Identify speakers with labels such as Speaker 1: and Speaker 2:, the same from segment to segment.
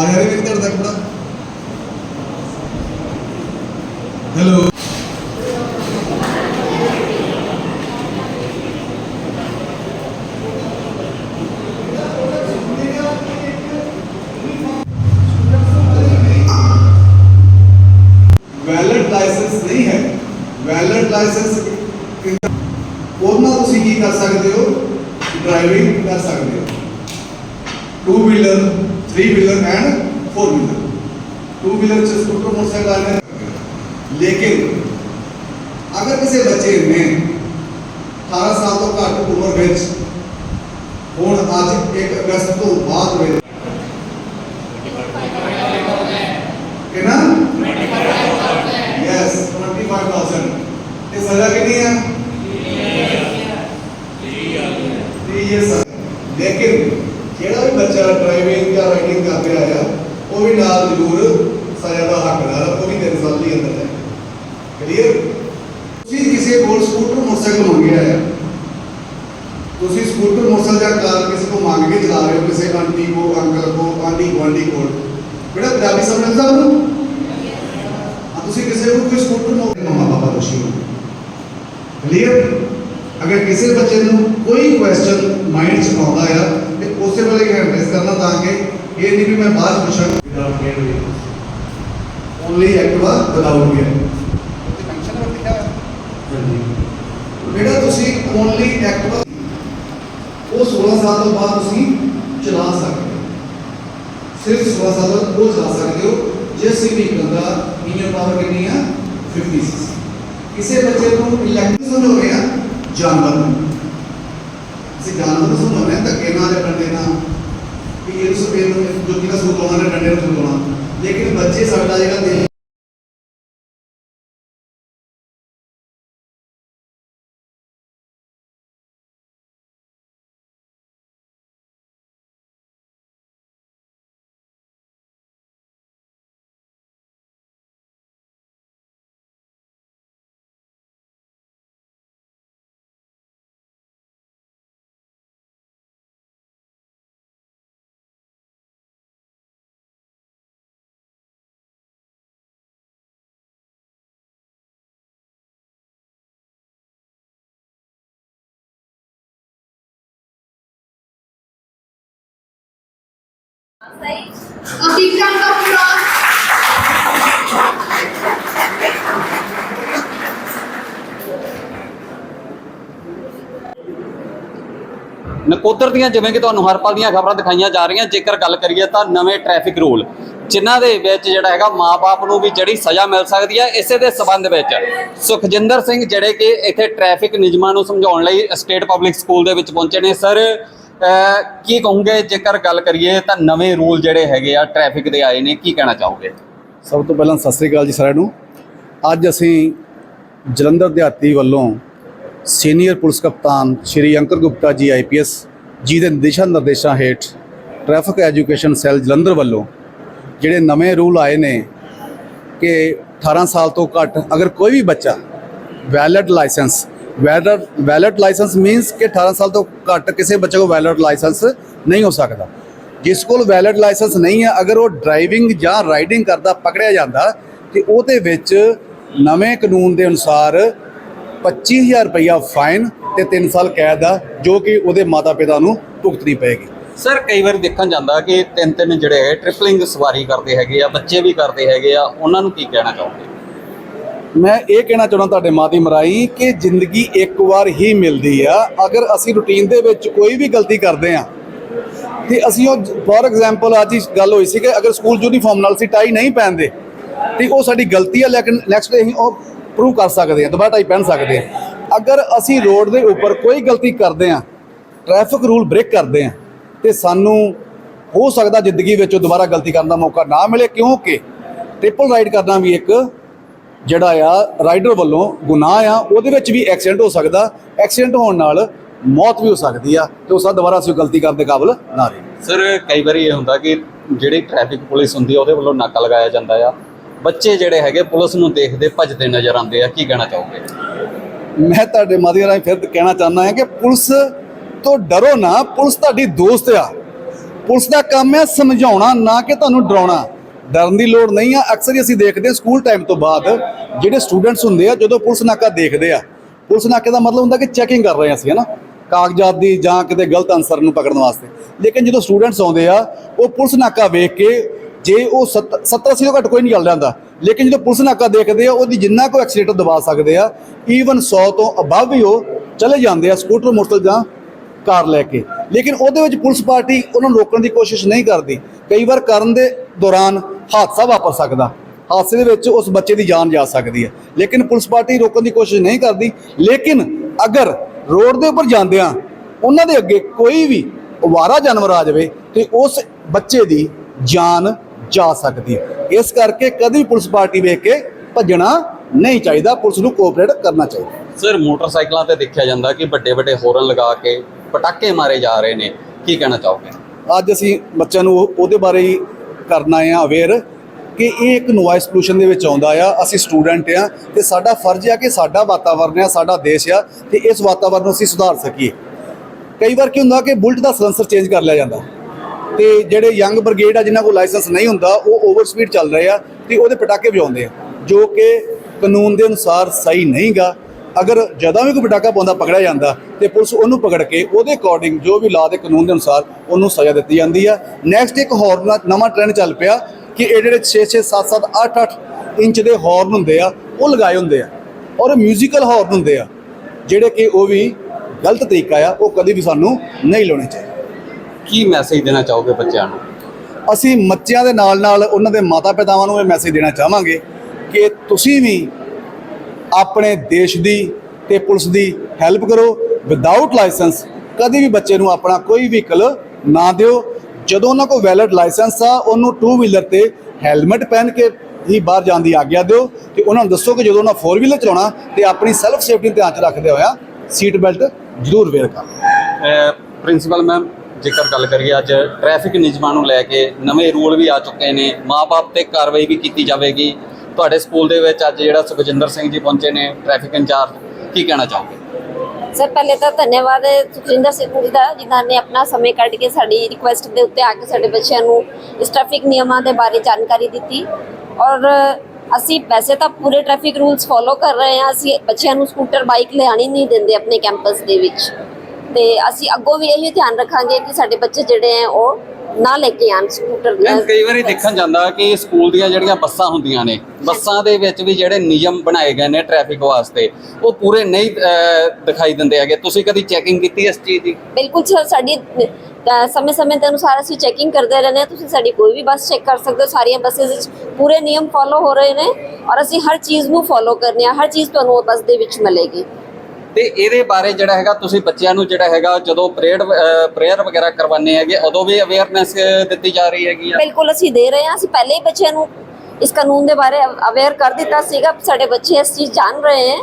Speaker 1: ആരെ നടത്താൻ കൂടാ ഹലോ वैलिड लाइसेंस नहीं है। Valid licence 3 wheeler and 4 wheeler two wheeler ਚ ਸਕੂਟਰ ਮੋਟਰਸਾਈਕਲ ਆਨੇ ਲੇਕਿਨ ਅਗਰ ਕਿਸੇ ਬੱਚੇ ਨੇ 18 ਸਾਲ ਤੋਂ ਘੱਟ ਉਮਰ ਵਿੱਚ ਹੁਣ ਅੱਜ 1 ਅਗਸਤ ਤੋਂ ਬਾਅਦ ਵਿੱਚ ਕਿੰਨਾ ਯੈਸ 25000 ਇਹ ਸਜ਼ਾ ਕਿੰਨੀ ਹੈ 3 ਇਅਰਸ ਲੇਕਿਨ ਜਿਹੜਾ ਵੀ ਬੱਚਾ ਡਰਾਈਵਿੰਗ ਜਾਂ ਰਾਈਡਿੰਗ ਕਰਦੇ ਆਇਆ ਉਹ ਵੀ ਨਾਲ ਜ਼ਰੂਰ ਸਜ਼ਾ ਦਾ ਹੱਕਦਾਰ ਹੈ, ਉਹ ਵੀ 3 ਸਾਲ ਦੀ ਅੰਦਰ ਹੈ ਕਲੀਅਰ ਤੁਸੀਂ ਕਿਸੇ ਕੋਲ ਸਕੂਟਰ ਮੋਟਰਸਾਈਕਲ ਮੰਗਿਆ ਹੈ ਸਕੂਟਰ ਮੋਟਰਸਾਈਕਲ ਜਾਂ ਕਾਰ ਕਿਸੇ ਕੋ ਮੰਗ ਕੇ ਚਲਾ ਰਹੇ ਹੋ ਕਿਸੇ ਆਂਟੀ ਕੋ ਅੰਕਲ ਕੋ ਆਂਟੀ ਗੁਆਂਢੀ ਕੋਲ? ਬੇਟਾ ਪੰਜਾਬੀ ਸਮਝਦਾ ਉਹਨੂੰ ਹਾਂ ਤੁਸੀਂ ਕਿਸੇ ਨੂੰ ਕੋਈ ਸਕੂਟਰ ਮੰਗ ਮਮਾ ਪਾਪਾ ਦੋਸ਼ੀ ਹੋ ਕਲੀਅਰ ਅਗਰ ਕਿਸੇ ਬੱਚੇ ਨੂੰ ਕੋਈ ਕੁਐਸਚਨ ਮਾਈਂਡ 'ਚ ਆਉਂਦਾ ਆ ਤੇ ਉਸੇ ਵੇਲੇ ਹੈਂਡ ਰੇਸ ਕਰਨਾ ਤਾਂ ਕਿ ਇਹ ਨਹੀਂ ਵੀ ਮੈਂ ਬਾਅਦ ਪੁੱਛਾਂ without gear only Activa without gear ਤੇ ਫੰਕਸ਼ਨ ਨੰਬਰ ਲਿਖਿਆ ਹੋਇਆ ਬੇਟਾ ਤੁਸੀਂ ਓਨਲੀ ਐਕਟਿਵਾ ਉਹ 16 ਸਾਲ ਤੋਂ ਬਾਅਦ ਤੁਸੀਂ ਚਲਾ ਸਕਦੇ ਹੋ ਸਿਰਫ 16 ਸਾਲ ਤੱਕ ਉਹ ਚਲਾ ਸਕਦੇ ਹੋ ਜਿਸ ਵਹੀਕਲ ਦਾ ਇੰਜਨ ਪਾਵਰ ਕਿੰਨੀ ਆ 50 ਸੀਸੀ ਕਿਸੇ ਬੱਚੇ ਨੂੰ ਇਲੈਕਟ੍ਰਿਕ ਹੋ ਰਿਹਾ ਜਾਨਵਰ ਨੂੰ ਅਸੀਂ ਜਾਨਵਰ ਨੂੰ ਸਮਝਾਉਂਦੇ ਹਾਂ ਧੱਕੇ ਨਾਲ ਜਾਂ ਡੰਡੇ ਨਾਲ ਕਿ ਇਹ ਸਪੇਰ ਨੂੰ ਜੋਤੀ ਦਾ ਸੂਤ ਲਾਉਣਾ ਜਾਂ ਡੰਡੇ ਨੂੰ
Speaker 2: A big round of applause.
Speaker 3: Nakodar ਦੀਆਂ ਜਿਵੇਂ ਕਿ ਤੁਹਾਨੂੰ ਹਰ ਪਲ ਦੀਆਂ ਖਬਰਾਂ ਦਿਖਾਈਆਂ ਜਾ ਰਹੀਆਂ, ਜੇਕਰ ਗੱਲ ਕਰੀਏ ਤਾਂ ਨਵੇਂ ਟ੍ਰੈਫਿਕ ਰੂਲ ਜਿਨ੍ਹਾਂ ਦੇ ਵਿੱਚ ਜਿਹੜਾ ਹੈਗਾ ਮਾਪੇ ਨੂੰ ਵੀ ਜਿਹੜੀ ਸਜ਼ਾ ਮਿਲ ਸਕਦੀ ਹੈ, ਇਸੇ ਦੇ ਸਬੰਧ ਵਿੱਚ ਸੁਖਜਿੰਦਰ ਸਿੰਘ ਜਿਹੜੇ ਕਿ ਇੱਥੇ ਟ੍ਰੈਫਿਕ ਨਿਯਮਾਂ ਨੂੰ ਸਮਝਾਉਣ ਲਈ ਸਟੇਟ ਪਬਲਿਕ ਸਕੂਲ ਦੇ ਵਿੱਚ ਪਹੁੰਚੇ ਨੇ, ਸਰ ਕੀ ਕਹੋਗੇ? ਜੇਕਰ ਗੱਲ ਕਰੀਏ ਤਾਂ ਨਵੇਂ ਰੂਲ ਜਿਹੜੇ ਹੈਗੇ ਆ ਟ੍ਰੈਫਿਕ ਦੇ ਆਏ ਨੇ, ਕੀ ਕਹਿਣਾ ਚਾਹੋਗੇ?
Speaker 4: ਸਭ ਤੋਂ ਪਹਿਲਾਂ ਸਤਿ ਸ੍ਰੀ ਅਕਾਲ ਜੀ ਸਾਰਿਆਂ ਨੂੰ। ਅੱਜ ਅਸੀਂ ਜਲੰਧਰ ਦਿਹਾਤੀ ਵੱਲੋਂ ਸੀਨੀਅਰ ਪੁਲਿਸ ਕਪਤਾਨ ਸ਼੍ਰੀ ਅੰਕਰ ਗੁਪਤਾ ਜੀ ਆਈਪੀਐਸ ਜੀ ਦੇ ਦਿਸ਼ਾ ਨਿਰਦੇਸ਼ਾਂ ਹੇਠ ਟ੍ਰੈਫਿਕ ਐਜੂਕੇਸ਼ਨ ਸੈੱਲ ਜਲੰਧਰ ਵੱਲੋਂ ਜਿਹੜੇ ਨਵੇਂ ਰੂਲ ਆਏ ਨੇ ਕਿ 18 ਸਾਲ ਤੋਂ ਘੱਟ ਅਗਰ ਕੋਈ ਵੀ ਬੱਚਾ valid licence valid valid licence means ਕਿ 18 ਸਾਲ ਤੋਂ ਘੱਟ ਕਿਸੇ ਬੱਚੇ ਕੋਲ ਵੈਲਟ ਲਾਇਸੈਂਸ ਨਹੀਂ ਹੋ ਸਕਦਾ। ਜਿਸ ਕੋਲ ਵੈਲਟ ਲਾਇਸੈਂਸ ਨਹੀਂ ਹੈ, ਅਗਰ ਉਹ ਡਰਾਈਵਿੰਗ ਜਾਂ ਰਾਈਡਿੰਗ ਕਰਦਾ, ਪਕੜਿਆ ਜਾਂਦਾ, ਤੇ ਉਹਦੇ ਵਿੱਚ ਨਵੇਂ ਕਾਨੂੰਨ ਦੇ ਅਨੁਸਾਰ 25000 ਰੁਪਇਆ ਫਾਈਨ ਤੇ 3 ਸਾਲ ਕੈਦ ਆ, ਜੋ ਕਿ ਉਹਦੇ ਮਾਤਾ-ਪਿਤਾ ਨੂੰ ਭੁਗਤਣੀ ਪਏਗੀ।
Speaker 3: ਸਰ ਕਈ ਵਾਰ ਦੇਖਣ ਜਾਂਦਾ ਕਿ ਤਿੰਨ ਤਿੰਨ ਜਿਹੜੇ ਟ੍ਰਿਪਲਿੰਗ ਸਵਾਰੀ ਕਰਦੇ ਹੈਗੇ ਆ, ਬੱਚੇ ਵੀ ਕਰਦੇ ਹੈਗੇ ਆ, ਉਹਨਾਂ ਨੂੰ ਕੀ ਕਹਿਣਾ ਚਾਹੋਗੇ?
Speaker 4: ਮੈਂ ਇਹ ਕਹਿਣਾ ਚਾਹੁੰਦਾ ਤੁਹਾਡੇ ਮਾਧਿਅਮ ਰਾਹੀਂ ਕਿ ਜ਼ਿੰਦਗੀ ਇੱਕ ਵਾਰ ਹੀ ਮਿਲਦੀ ਆ। ਅਗਰ ਅਸੀਂ ਰੁਟੀਨ ਦੇ ਵਿੱਚ ਕੋਈ ਵੀ ਗਲਤੀ ਕਰਦੇ ਆ, ਤੇ ਅਸੀਂ ਉਹ ਫੋਰ ਐਗਜ਼ਾਮਪਲ ਅੱਜ ਗੱਲ ਹੋਈ ਸੀ ਕਿ ਅਗਰ ਸਕੂਲ ਯੂਨੀਫਾਰਮ ਨਾਲ ਅਸੀਂ ਟਾਈ ਨਹੀਂ ਪਹਿਨਦੇ, ਤੇ ਉਹ ਸਾਡੀ ਗਲਤੀ ਆ, ਲੇਕਿਨ ਨੈਕਸਟ ਡੇ ਅਸੀਂ ਉਹ ਪ੍ਰੂਵ ਕਰ ਸਕਦੇ ਹਾਂ ਦੁਬਾਰਾ ਟਾਈ ਪਹਿਨ ਸਕਦੇ ਹਾਂ ਅਗਰ ਅਸੀਂ ਰੋਡ ਦੇ ਉੱਪਰ ਕੋਈ ਗਲਤੀ ਕਰਦੇ ਆ ਟ੍ਰੈਫਿਕ ਰੂਲ ਬ੍ਰੇਕ ਕਰਦੇ ਆ, ਤੇ ਸਾਨੂੰ ਹੋ ਸਕਦਾ ਜ਼ਿੰਦਗੀ ਵਿੱਚ ਉਹ ਦੁਬਾਰਾ ਗਲਤੀ ਕਰਨ ਦਾ ਮੌਕਾ ਨਾ ਮਿਲੇ, ਕਿਉਂਕਿ ਟ੍ਰਿਪਲ ਰਾਈਡ ਕਰਨਾ ਵੀ ਇੱਕ ਜਿਹੜਾ ਆ ਰਾਈਡਰ ਵੱਲੋਂ ਗੁਨਾਹ ਆ ਉਹਦੇ ਵਿੱਚ ਵੀ ਐਕਸੀਡੈਂਟ ਹੋ ਸਕਦਾ। ਐਕਸੀਡੈਂਟ ਹੋਣ ਨਾਲ ਮੌਤ ਵੀ ਹੋ ਸਕਦੀ ਆ ਤੇ ਉਸ ਦਾ ਦੁਬਾਰਾ ਅਸੀਂ ਗਲਤੀ ਕਰਨ ਦੇ ਕਾਬਿਲ ਨਾ ਰਹੇ
Speaker 3: ਸਰ ਕਈ ਵਾਰੀ ਇਹ ਹੁੰਦਾ ਕਿ ਜਿਹੜੀ ਟ੍ਰੈਫਿਕ ਪੁਲਿਸ ਹੁੰਦੀ ਆ ਉਹਦੇ ਵੱਲੋਂ ਨਾਕਾ ਲਗਾਇਆ ਜਾਂਦਾ ਆ। ਬੱਚੇ ਜਿਹੜੇ ਹੈਗੇ ਪੁਲਿਸ ਨੂੰ ਦੇਖਦੇ ਭੱਜਦੇ ਨਜ਼ਰ ਆਉਂਦੇ ਆ। ਕੀ ਕਹਿਣਾ ਚਾਹੋਗੇ?
Speaker 4: ਮੈਂ ਤੁਹਾਡੇ ਮਾਧਿਅਮ ਰਾਹੀਂ ਫਿਰ ਕਹਿਣਾ ਚਾਹੁੰਦਾ ਹਾਂ ਕਿ ਪੁਲਿਸ ਤੋਂ ਡਰੋ ਨਾ। ਪੁਲਿਸ ਤੁਹਾਡੀ ਦੋਸਤ ਆ। ਪੁਲਿਸ ਦਾ ਕੰਮ ਹੈ ਸਮਝਾਉਣਾ ਨਾ ਕਿ ਤੁਹਾਨੂੰ ਡਰਾਉਣਾ। ਡਰਨ ਦੀ ਲੋੜ ਨਹੀਂ ਆ। ਅਕਸਰ ਹੀ ਅਸੀਂ ਦੇਖਦੇ ਹਾਂ ਸਕੂਲ ਟਾਈਮ ਤੋਂ ਬਾਅਦ ਜਿਹੜੇ ਸਟੂਡੈਂਟਸ ਹੁੰਦੇ ਆ, ਜਦੋਂ ਪੁਲਿਸ ਨਾਕਾ ਦੇਖਦੇ ਆ, ਪੁਲਿਸ ਨਾਕੇ ਦਾ ਮਤਲਬ ਹੁੰਦਾ ਕਿ ਚੈਕਿੰਗ ਕਰ ਰਹੇ ਹਾਂ ਅਸੀਂ, ਹਨਾ? ਕਾਗਜ਼ਾਤ ਦੀ ਜਾਂ ਕਿਤੇ ਗਲਤ ਅਨਸਰ ਨੂੰ ਪਕੜਨ ਵਾਸਤੇ। ਲੇਕਿਨ ਜਦੋਂ ਸਟੂਡੈਂਟਸ ਆਉਂਦੇ ਆ, ਉਹ ਪੁਲਿਸ ਨਾਕਾ ਵੇਖ ਕੇ ਜੇ ਉਹ 70 80 ਤੋਂ ਘੱਟ ਕੋਈ ਨਹੀਂ ਚੱਲ ਜਾਂਦਾ ਲੇਕਿਨ ਜਦੋਂ ਪੁਲਿਸ ਨਾਕਾ ਦੇਖਦੇ ਆ, ਉਹਦੀ ਜਿੰਨਾ ਕੋ ਐਕਸੀਲੇਟਰ ਦਬਾ ਸਕਦੇ ਆ ਈਵਨ 100 ਤੋਂ ਅਬਵ ਵੀ ਉਹ ਚਲੇ ਜਾਂਦੇ ਆ ਸਕੂਟਰ ਮੋਟਰਸਾਈਕਲ ਜਾਂ ਕਾਰ ਲੈ ਕੇ। ਲੇਕਿਨ ਉਹਦੇ ਵਿੱਚ ਪੁਲਿਸ ਪਾਰਟੀ ਉਹਨਾਂ ਨੂੰ ਰੋਕਣ ਦੀ ਕੋਸ਼ਿਸ਼ ਨਹੀਂ ਕਰਦੀ। ਕਈ ਵਾਰ ਕਰਨ ਦੇ ਦੌਰਾਨ ਹਾਦਸਾ ਵਾਪਰ ਸਕਦਾ। ਹਾਦਸੇ ਦੇ ਵਿੱਚ ਉਸ ਬੱਚੇ ਦੀ ਜਾਨ ਜਾ ਸਕਦੀ ਹੈ। ਲੇਕਿਨ ਪੁਲਿਸ ਪਾਰਟੀ ਰੋਕਣ ਦੀ ਕੋਸ਼ਿਸ਼ ਨਹੀਂ ਕਰਦੀ। ਲੇਕਿਨ ਅਗਰ ਰੋਡ ਦੇ ਉੱਪਰ ਜਾਂਦਿਆਂ ਉਹਨਾਂ ਦੇ ਅੱਗੇ ਕੋਈ ਵੀ ਅਵਾਰਾ ਜਾਨਵਰ ਆ ਜਾਵੇ ਤੇ ਉਸ ਬੱਚੇ ਦੀ ਜਾਨ ਜਾ ਸਕਦੀ ਹੈ। ਇਸ ਕਰਕੇ ਕਦੀ ਪੁਲਿਸ ਪਾਰਟੀ ਵੇਖ ਕੇ ਭੱਜਣਾ ਨਹੀਂ ਚਾਹੀਦਾ। ਪੁਲਿਸ ਨੂੰ ਕੋਆਪਰੇਟ ਕਰਨਾ ਚਾਹੀਦਾ।
Speaker 3: ਸਰ ਮੋਟਰਸਾਈਕਲਾਂ ਤੇ ਦੇਖਿਆ ਜਾਂਦਾ ਕਿ ਵੱਡੇ ਵੱਡੇ ਹੋਰਨ ਲਗਾ ਕੇ ਪਟਾਕੇ ਮਾਰੇ ਜਾ ਰਹੇ ਨੇ। ਕੀ ਕਹਿਣਾ ਚਾਹੋਗੇ?
Speaker 4: ਅੱਜ ਅਸੀਂ ਬੱਚਿਆਂ ਨੂੰ ਉਹ- ਉਹਦੇ ਬਾਰੇ ਹੀ ਕਰਨਾ ਆ ਅਵੇਅਰ ਕਿ ਇਹ ਇੱਕ ਨੋਇਸ ਪੋਲੂਸ਼ਨ ਦੇ ਵਿੱਚ ਆਉਂਦਾ ਆ, ਅਸੀਂ ਸਟੂਡੈਂਟ ਆ ਤੇ ਸਾਡਾ ਫਰਜ਼ ਆ ਕਿ ਸਾਡਾ ਵਾਤਾਵਰਨ ਆ, ਸਾਡਾ ਦੇਸ਼ ਆ ਤੇ ਇਸ ਵਾਤਾਵਰਨ ਨੂੰ ਅਸੀਂ ਸੁਧਾਰ ਸਕੀਏ। ਕਈ ਵਾਰ ਕੀ ਹੁੰਦਾ ਕਿ ਬੁਲਟ ਦਾ ਸਲੈਂਸਰ ਚੇਂਜ ਕਰ ਲਿਆ ਜਾਂਦਾ ਤੇ ਜਿਹੜੇ ਯੰਗ ਬ੍ਰਿਗੇਡ ਆ ਜਿਨ੍ਹਾਂ ਕੋਲ ਲਾਇਸੈਂਸ ਨਹੀਂ ਹੁੰਦਾ, ਉਹ ਓਵਰ ਸਪੀਡ ਚੱਲ ਰਹੇ ਆ ਤੇ ਉਹਦੇ ਪਟਾਕੇ ਵਜਾਉਂਦੇ ਆ, ਜੋ ਕਿ ਕਾਨੂੰਨ ਦੇ ਅਨੁਸਾਰ ਸਹੀ ਨਹੀਂਗਾ। ਅਗਰ ਜਦੋਂ ਵੀ ਕੋਈ ਪਟਾਕਾ ਪਾਉਂਦਾ ਪਕੜਿਆ ਜਾਂਦਾ ਤੇ ਪੁਲਿਸ ਉਹਨੂੰ ਪਕੜ ਕੇ ਉਹਦੇ ਅਕੋਰਡਿੰਗ ਜੋ ਵੀ ਲਾ ਦੇ ਕਾਨੂੰਨ ਦੇ ਅਨੁਸਾਰ ਉਹਨੂੰ ਸਜ਼ਾ ਦਿੱਤੀ ਜਾਂਦੀ ਆ ਨੈਕਸਟ ਇੱਕ ਹੋਰ ਨਵਾਂ ਟ੍ਰੈਂਡ ਚੱਲ ਪਿਆ ਕਿ ਇਹ ਜਿਹੜੇ 6 6 7 7 8 8 ਇੰਚ ਦੇ ਹਾਰਨ ਹੁੰਦੇ ਆ ਉਹ ਲਗਾਏ ਹੁੰਦੇ ਆ। ਔਰ ਮਿਊਜ਼ੀਕਲ ਹਾਰਨ ਹੁੰਦੇ ਆ ਜਿਹੜੇ ਕਿ ਉਹ ਵੀ ਗਲਤ ਤਰੀਕਾ ਆ ਉਹ ਕਦੀ ਵੀ ਸਾਨੂੰ ਨਹੀਂ ਲਾਉਣੇ ਚਾਹੀਦੇ।
Speaker 3: ਕੀ ਮੈਸੇਜ ਦੇਣਾ ਚਾਹੋਗੇ ਬੱਚਿਆਂ ਨੂੰ?
Speaker 4: ਅਸੀਂ ਬੱਚਿਆਂ ਦੇ ਨਾਲ ਨਾਲ ਉਹਨਾਂ ਦੇ ਮਾਤਾ ਪਿਤਾਵਾਂ ਨੂੰ ਇਹ ਮੈਸੇਜ ਦੇਣਾ ਚਾਹਾਂਗੇ ਕਿ ਤੁਸੀਂ ਵੀ ਆਪਣੇ ਦੇਸ਼ ਦੀ ਤੇ ਪੁਲਿਸ ਦੀ ਹੈਲਪ ਕਰੋ। ਵਿਦਆਊਟ ਲਾਇਸੈਂਸ ਕਦੇ ਵੀ ਬੱਚੇ ਨੂੰ ਆਪਣਾ ਕੋਈ ਵਹੀਕਲ ਨਾ ਦਿਓ। ਜਦੋਂ ਉਹਨਾਂ ਕੋਲ ਵੈਲਿਡ ਲਾਇਸੈਂਸ ਆ, ਉਹਨੂੰ ਟੂ ਵੀਲਰ ਤੇ ਹੈਲਮਟ ਪਹਿਨ ਕੇ ਹੀ ਬਾਹਰ ਜਾਣ ਦੀ ਆਗਿਆ ਦਿਓ ਤੇ ਉਹਨਾਂ ਨੂੰ ਦੱਸੋ ਕਿ ਜਦੋਂ ਉਹਨਾਂ ਫੋਰ ਵੀਲਰ ਚਲਾਉਣਾ ਤੇ ਆਪਣੀ ਸੈਲਫ ਸੇਫਟੀ ਧਿਆਨ ਚ ਰੱਖਦੇ ਹੋਇਆ ਸੀਟ ਬੈਲਟ ਜ਼ਰੂਰ ਵੇਅਰ ਕਰੋ।
Speaker 3: ਪ੍ਰਿੰਸੀਪਲ ਮੈਮ ਜੇਕਰ ਗੱਲ ਕਰੀਏ ਅੱਜ ਟ੍ਰੈਫਿਕ ਨਿਯਮਾਂ ਨੂੰ ਲੈ ਕੇ ਨਵੇਂ ਰੂਲ ਵੀ ਆ ਚੁੱਕੇ ਨੇ ਮਾਪੇ ਤੇ ਕਾਰਵਾਈ ਵੀ ਕੀਤੀ ਜਾਵੇਗੀ। ਤੁਹਾਡੇ ਸਕੂਲ ਦੇ ਵਿੱਚ ਅੱਜ ਜਿਹੜਾ ਸੁਖਜਿੰਦਰ ਸਿੰਘ ਜੀ ਪਹੁੰਚੇ ਨੇ ਟ੍ਰੈਫਿਕ ਇੰਚਾਰਜ, ਕੀ ਕਹਿਣਾ ਚਾਹੋਗੇ?
Speaker 5: ਸਰ, ਪਹਿਲੇ ਤਾਂ ਧੰਨਵਾਦ ਸੁਖਜਿੰਦਰ ਸਿੰਘ ਜੀ ਦਾ, ਜਿਨ੍ਹਾਂ ਨੇ ਆਪਣਾ ਸਮੇਂ ਕੱਢ ਕੇ ਸਾਡੀ ਰਿਕੁਐਸਟ ਦੇ ਉੱਤੇ ਆ ਕੇ ਸਾਡੇ ਬੱਚਿਆਂ ਨੂੰ ਇਸ ਟ੍ਰੈਫਿਕ ਨਿਯਮਾਂ ਦੇ ਬਾਰੇ ਜਾਣਕਾਰੀ ਦਿੱਤੀ। ਔਰ ਅਸੀਂ ਵੈਸੇ ਤਾਂ ਪੂਰੇ ਟ੍ਰੈਫਿਕ ਰੂਲਸ ਫੋਲੋ ਕਰ ਰਹੇ ਹਾਂ, ਅਸੀਂ ਬੱਚਿਆਂ ਨੂੰ ਸਕੂਟਰ ਬਾਈਕ ਲਿਆਣੀ ਨਹੀਂ ਦਿੰਦੇ ਆਪਣੇ ਕੈਂਪਸ ਦੇ ਵਿੱਚ। ਤੇ ਅਸੀਂ ਅੱਗੋਂ ਵੀ ਇਹੀ ਧਿਆਨ ਰੱਖਾਂਗੇ ਕਿ ਸਾਡੇ ਬੱਚੇ ਜਿਹੜੇ ਹੈ, ਉਹ ਨਾ ਲੈ ਕੇ ਆਣ ਸਕੂਟਰ
Speaker 3: ਮੈਮ ਕਈ ਵਾਰੀ ਦੇਖਣ ਜਾਂਦਾ ਕਿ ਸਕੂਲ ਦੀਆਂ ਜਿਹੜੀਆਂ ਬੱਸਾਂ ਹੁੰਦੀਆਂ ਨੇ ਬੱਸਾਂ ਦੇ ਵਿੱਚ ਵੀ ਜਿਹੜੇ ਨਿਯਮ ਬਣਾਏ ਗਏ ਨੇ ਟ੍ਰੈਫਿਕ ਵਾਸਤੇ ਉਹ ਪੂਰੇ ਨਹੀਂ ਦਿਖਾਈ ਦਿੰਦੇ ਹੈਗੇ। ਤੁਸੀਂ ਕਦੀ ਚੈਕਿੰਗ ਕੀਤੀ ਇਸ ਚੀਜ਼ ਦੀ?
Speaker 5: ਬਿਲਕੁਲ ਸਰ ਸਾਡੀ ਸਮੇਂ ਸਮੇਂ ਦੇ ਅਨੁਸਾਰ ਅਸੀਂ ਚੈਕਿੰਗ ਕਰਦੇ ਰਹਿੰਦੇ ਹਾਂ। ਤੁਸੀਂ ਸਾਡੀ ਕੋਈ ਵੀ ਬੱਸ ਚੈੱਕ ਕਰ ਸਕਦੇ ਹੋ। ਸਾਰੀਆਂ ਬੱਸਸ ਵਿੱਚ ਪੂਰੇ ਨਿਯਮ ਫੋਲੋ ਹੋ ਰਹੇ ਨੇ ਔਰ ਅਸੀਂ ਹਰ ਚੀਜ਼ ਨੂੰ ਫੋਲੋ ਕਰਨੇ ਆ ਹਰ ਚੀਜ਼ ਤੁਹਾਨੂੰ ਉਹ ਬੱਸ ਦੇ ਵਿੱਚ ਮਿਲੇਗੀ।
Speaker 3: ਤੇ ਇਹਦੇ ਬਾਰੇ ਜਿਹੜਾ ਹੈਗਾ ਤੁਸੀਂ ਬੱਚਿਆਂ ਨੂੰ ਜਿਹੜਾ ਹੈਗਾ ਜਦੋਂ ਪ੍ਰੇਅਰ ਪ੍ਰੇਅਰ ਵਗੈਰਾ ਕਰਵਾਉਂਦੇ ਹੈਗੇ ਉਦੋਂ ਵੀ ਅਵੇਅਰਨੈਸ ਦਿੱਤੀ ਜਾ ਰਹੀ ਹੈਗੀ ਆ?
Speaker 5: ਬਿਲਕੁਲ ਅਸੀਂ ਦੇ ਰਹੇ ਹਾਂ। ਅਸੀਂ ਪਹਿਲੇ ਹੀ ਬੱਚਿਆਂ ਨੂੰ ਇਸ ਕਾਨੂੰਨ ਦੇ ਬਾਰੇ ਅਵੇਅਰ ਕਰ ਦਿੱਤਾ ਸੀਗਾ। ਸਾਡੇ ਬੱਚੇ ਇਸ ਚੀਜ਼ ਜਾਣ ਰਹੇ ਹੈ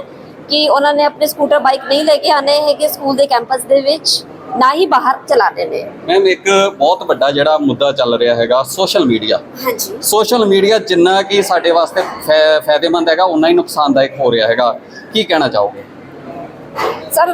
Speaker 5: ਕਿ ਉਹਨਾਂ ਨੇ ਆਪਣੇ ਸਕੂਟਰ ਬਾਈਕ ਨਹੀਂ ਲੈ ਕੇ ਆਣੇ ਹੈਗੇ ਸਕੂਲ ਦੇ ਕੈਂਪਸ ਦੇ ਵਿੱਚ ਨਾ ਹੀ ਬਾਹਰ ਚਲਾਣੇ ਨੇ।
Speaker 3: ਮੈਮ ਇੱਕ ਬਹੁਤ ਵੱਡਾ ਜਿਹੜਾ ਮੁੱਦਾ ਚੱਲ ਰਿਹਾ ਹੈਗਾ ਸੋਸ਼ਲ ਮੀਡੀਆ
Speaker 5: ਹਾਂਜੀ।
Speaker 3: ਸੋਸ਼ਲ ਮੀਡੀਆ ਜਿੰਨਾ ਕਿ ਸਾਡੇ ਵਾਸਤੇ ਫਾਇ- ਫਾਇਦੇਮੰਦ ਹੈਗਾ ਉਨਾ ਹੀ ਨੁਕਸਾਨਦਾਇਕ ਹੋ ਰਿਹਾ ਹੈਗਾ। ਕੀ ਕਹਿਣਾ ਚਾਹੋਗੇ?
Speaker 5: Sir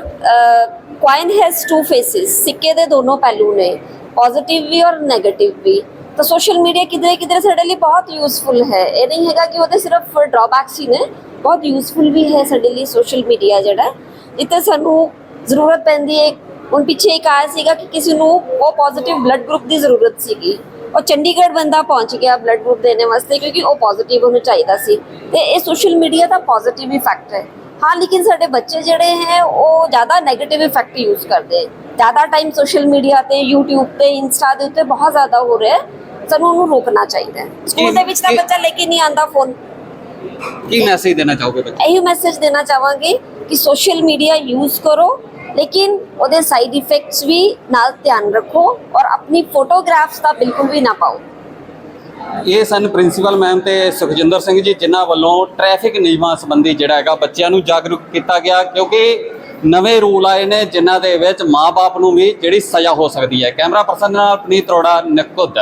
Speaker 5: coin has two faces ਸਿੱਕੇ ਦੇ ਦੋਨੋਂ ਪਹਿਲੂ ਨੇ ਪੋਜ਼ਿਟਿਵ ਵੀ ਔਰ ਨੈਗੇਟਿਵ ਵੀ। ਤਾਂ ਸੋਸ਼ਲ ਮੀਡੀਆ ਕਿਧਰੇ ਕਿਧਰੇ ਸਾਡੇ ਲਈ ਬਹੁਤ ਯੂਜ਼ਫੁਲ ਹੈ। ਇਹ ਨਹੀਂ ਹੈਗਾ ਕਿ ਉਹਦੇ ਸਿਰਫ ਡਰਾਬੈਕਸ ਹੀ ਨੇ, ਬਹੁਤ ਯੂਜ਼ਫੁਲ ਵੀ ਹੈ ਸਾਡੇ ਲਈ ਸੋਸ਼ਲ ਮੀਡੀਆ ਜਿਹੜਾ। ਜਿੱਤੇ ਸਾਨੂੰ ਜ਼ਰੂਰਤ ਪੈਂਦੀ ਹੈ, ਹੁਣ ਪਿੱਛੇ ਇੱਕ ਆਇਆ ਸੀਗਾ ਕਿ ਕਿਸੇ ਨੂੰ ਉਹ ਪੋਜ਼ਿਟਿਵ ਬਲੱਡ ਗਰੁੱਪ ਦੀ ਜ਼ਰੂਰਤ ਸੀਗੀ। ਉਹ ਚੰਡੀਗੜ੍ਹ ਬੰਦਾ ਪਹੁੰਚ ਗਿਆ ਬਲੱਡ ਗਰੁੱਪ ਦੇਣ ਵਾਸਤੇ ਕਿਉਂਕਿ ਉਹ ਪੋਜ਼ਿਟਿਵ ਉਹਨੂੰ ਚਾਹੀਦਾ ਸੀ। ਤੇ ਇਹ ਸੋਸ਼ਲ ਮੀਡੀਆ ਦਾ ਪੋਜ਼ਿਟਿਵ ਇਫੈਕਟ ਹੈ। ਹਾਂ ਲੇਕਿਨ ਸਾਡੇ ਬੱਚੇ ਜਿਹੜੇ ਹੈ ਉਹ ਜ਼ਿਆਦਾ 네ਗੇਟਿਵ ਇਫੈਕਟ ਯੂਜ਼ ਕਰਦੇ ਜ਼ਿਆਦਾ ਟਾਈਮ ਸੋਸ਼ਲ ਮੀਡੀਆ ਤੇ YouTube ਤੇ ਇੰਸਟਾ ਦੇ ਉੱਤੇ ਬਹੁਤ ਜ਼ਿਆਦਾ ਹੋ ਰਿਹਾ ਹੈ। ਸਾਨੂੰ ਉਹਨੂੰ ਰੋਕਣਾ ਚਾਹੀਦਾ ਹੈ। ਸਕੂਲ ਦੇ ਵਿੱਚ ਤਾਂ ਬੱਚਾ ਲੈ ਕੇ ਨਹੀਂ ਆਂਦਾ ਫੋਨ
Speaker 3: ਕੀ ਮੈਸੇਜ ਦੇਣਾ ਚਾਹੋਗੇ ਬੱਚੇ?
Speaker 5: ਇਹੀ ਮੈਸੇਜ ਦੇਣਾ ਚਾਹਾਂਗੇ ਕਿ ਸੋਸ਼ਲ ਮੀਡੀਆ ਯੂਜ਼ ਕਰੋ ਲੇਕਿਨ ਉਹਦੇ ਸਾਈਡ ਇਫੈਕਟਸ ਵੀ ਨਾਲ ਧਿਆਨ ਰੱਖੋ ਔਰ ਆਪਣੀ ਫੋਟੋਗ੍ਰਾਫਸ ਤਾਂ ਬਿਲਕੁਲ ਵੀ ਨਾ ਪਾਓ।
Speaker 3: ਇਹ ਸਨ ਪ੍ਰਿੰਸੀਪਲ ਮੈਮ ਤੇ ਸੁਖਜਿੰਦਰ ਸਿੰਘ ਜੀ, ਜਿਨ੍ਹਾਂ ਵੱਲੋਂ ਟ੍ਰੈਫਿਕ ਨਿਯਮਾਂ ਸੰਬੰਧੀ ਜਿਹੜਾ ਹੈਗਾ ਬੱਚਿਆਂ ਨੂੰ ਜਾਗਰੂਕ ਕੀਤਾ ਗਿਆ, ਕਿਉਂਕਿ ਨਵੇਂ ਰੂਲ ਆਏ ਨੇ ਜਿਨ੍ਹਾਂ ਦੇ ਵਿੱਚ ਮਾਪੇ ਨੂੰ ਵੀ ਜਿਹੜੀ ਸਜ਼ਾ ਹੋ ਸਕਦੀ ਹੈ। ਕੈਮਰਾ ਪਰਸਨ ਨਾਲ ਪਨੀਤ ਅਰੋੜਾ ਨਕੁੱਦ